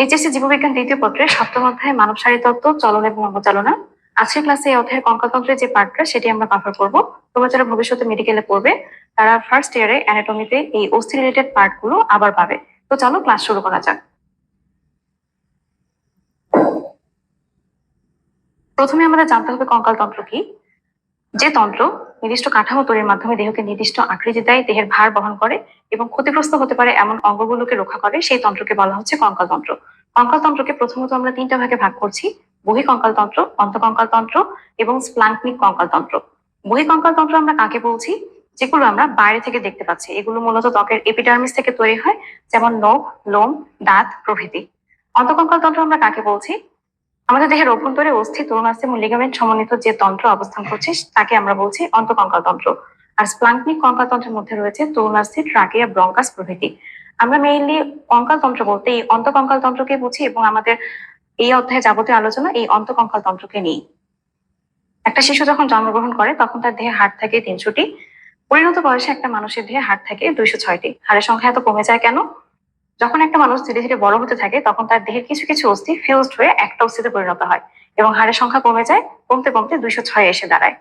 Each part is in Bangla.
এইচএসসি জীববিজ্ঞান দ্বিতীয় পত্রের সপ্তম অধ্যায় মানব শারীরতত্ত্ব চলন এবং অবচালনা আজকের ক্লাসে এই অধ্যায়ের কঙ্কালতন্ত্রের যে পার্টটা সেটি আমরা কভার করব। তোমরা যারা ভবিষ্যতে মেডিকেলে পড়বে, তারা ফার্স্ট ইয়ারে অ্যানাটমিতে এই অস্থি রিলেটেড পার্টগুলো আবার পাবে। তো চলো ক্লাস শুরু করা যাক। প্রথমে আমাদের জানতে হবে কঙ্কালতন্ত্র কি? যে তন্ত্র নির্দিষ্ট কাঠামো তৈরির মাধ্যমে দেহকে নির্দিষ্ট আকৃতি দেয় দেহের ভার বহন করে এবং ক্ষতিগ্রস্ত হতে পারে এমন অঙ্গগুলোকে রক্ষা করে, সেই তন্ত্রকে বলা হচ্ছে কঙ্কালতন্ত্র। কঙ্কালতন্ত্রকে প্রথমত আমরা তিনটা ভাগে ভাগ করছি, বহিকঙ্কালতন্ত্র, অন্তকঙ্কালতন্ত্র এবং স্প্লাঙ্কনিক কঙ্কালতন্ত্র। বহিকঙ্কালতন্ত্র আমরা কাকে বলছি? যেগুলো আমরা বাইরে থেকে দেখতে পাচ্ছি। এগুলো মূলত ত্বকের এপিডার্মিস থেকে তৈরি হয়, যেমন নখ, লোম, দাঁত প্রভৃতি। অন্তকঙ্কালতন্ত্র আমরা কাকে বলছি? আমাদের দেহের অভ্যন্তরে অস্থি তরুণাস্থি এবং লিগামেন্ট সমন্বিত যে তন্ত্র অবস্থান করছে, তাকে আমরা বলছি অন্তকঙ্কাল তন্ত্র। আর স্প্লাঙ্কনিক কঙ্কালতন্ত্রের মধ্যে রয়েছে তরুণাস্থি ট্রাকিয়া ব্রঙ্কাস প্রভৃতি। আমরা মেইনলি কঙ্কাল তন্ত্র বলতে এই অন্তকঙ্কাল তন্ত্রকে বুঝি এবং আমাদের এই অধ্যায়ে যাবতীয় আলোচনা এই অন্তকঙ্কাল তন্ত্রকে নিয়ে একটা শিশু যখন জন্মগ্রহণ করে, তখন তার দেহে হাড় থাকে তিনশোটি। পরিণত বয়সে একটা মানুষের দেহে হাড় থাকে দুইশো ছয়টি। হাড়ের সংখ্যা এত কমে যায় কেন? যখন একটা মানুষ ধীরে ধীরে বড় হতে থাকে, তখন তার দেহের কিছু কিছু অস্থি ফিউজড হয়ে একটা অস্থিতে পরিণত হয় এবং হাড়ের সংখ্যা কমে যায়, কমতে কমতে দুইশো ছয় এসে দাঁড়ায়।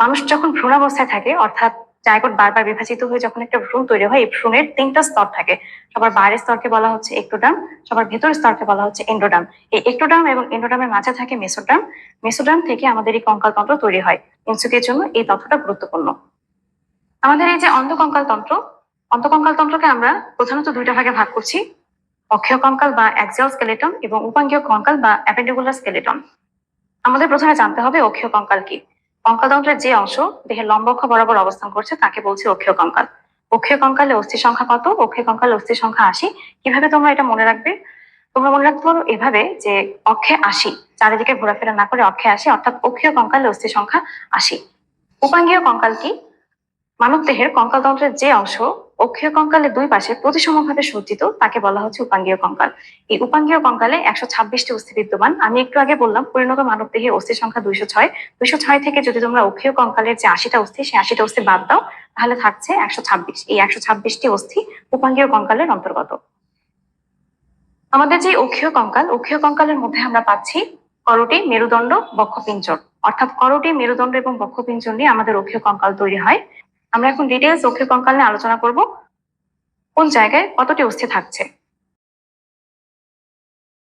মানুষ যখন ভ্রূণাবস্থায় থাকে, অর্থাৎ জায়গোট বারবার বিভাজিত হয়ে যখন একটা ভ্রূণ তৈরি হয়, এই ভ্রূণের তিনটা স্তর থাকে। সবার বাইরের স্তরকে বলা হচ্ছে একটোডাম সবার ভেতরের স্তরকে বলা হচ্ছে এন্ডোডাম এই একটোডাম এবং এন্ডোডামের মাঝে থাকে মেসোডাম মেসোডাম থেকে আমাদের এই কঙ্কালতন্ত্র তৈরি হয়। ইনসুকের জন্য এই তথ্যটা গুরুত্বপূর্ণ। আমাদের এই যে অন্ধকঙ্কাল তন্ত্র অন্তকঙ্কাল তন্ত্রকে আমরা প্রধানত দুইটা ভাগে ভাগ করছি অক্ষীয় কঙ্কাল বা অ্যাক্সিয়াল স্কেলেটন এবং উপাঙ্গীয় কঙ্কাল বা অ্যাপেন্ডিকুলার স্কেলেটন আমাদের প্রথমে জানতে হবে অক্ষীয় কঙ্কাল কি। কঙ্কালতন্ত্রের যে অংশ দেহের লম্বক্ষ বরাবর অবস্থান করছে, তাকে বলছি অক্ষীয় কঙ্কাল অক্ষীয় কঙ্কালে অস্থি সংখ্যা কত? অক্ষীয় কঙ্কালে অস্থির সংখ্যা আশি। কীভাবে তোমরা এটা মনে রাখবে? তোমরা মনে রাখতে পারো এভাবে যে অক্ষে আশি, চারিদিকে ঘোরাফেরা না করে অক্ষে আসি অর্থাৎ অক্ষীয় কঙ্কালে অস্থির সংখ্যা আশি। উপাঙ্গীয় কঙ্কাল কি? মানব দেহের কঙ্কালতন্ত্রের যে অংশ অক্ষীয় কঙ্কালের দুই পাশে প্রতিসমভাবে সজ্জিত, তাকে বলা হচ্ছে উপাঙ্গীয় কঙ্কাল। এই উপাঙ্গীয় কঙ্কালে একশো ছাব্বিশটি অস্থি বিদ্যমান। আমি একটু আগে বললাম, পরিণত মানব দেহের অস্থির সংখ্যা দুইশো ছয়। দুইশো ছয় থেকে যদি তোমরা অক্ষীয় কঙ্কালের যে আশিটা অস্থি, সেই আশিটা অস্থি বাদ দাও, তাহলে থাকছে একশো ছাব্বিশ। এই একশো ছাব্বিশটি অস্থি উপাঙ্গীয় কঙ্কালের অন্তর্গত। আমাদের যে অক্ষীয় কঙ্কাল, অক্ষীয় কঙ্কালের মধ্যে আমরা পাচ্ছি করটি, মেরুদণ্ড, বক্ষপিঞ্জর। অর্থাৎ করটি, মেরুদণ্ড এবং বক্ষপিঞ্জর নিয়ে আমাদের অক্ষীয় কঙ্কাল তৈরি হয়। আমরা এখন ডিটেলস অক্ষীয় কঙ্কাল নিয়ে আলোচনা করব। কোন জায়গায় কতটি অস্থি থাকছে?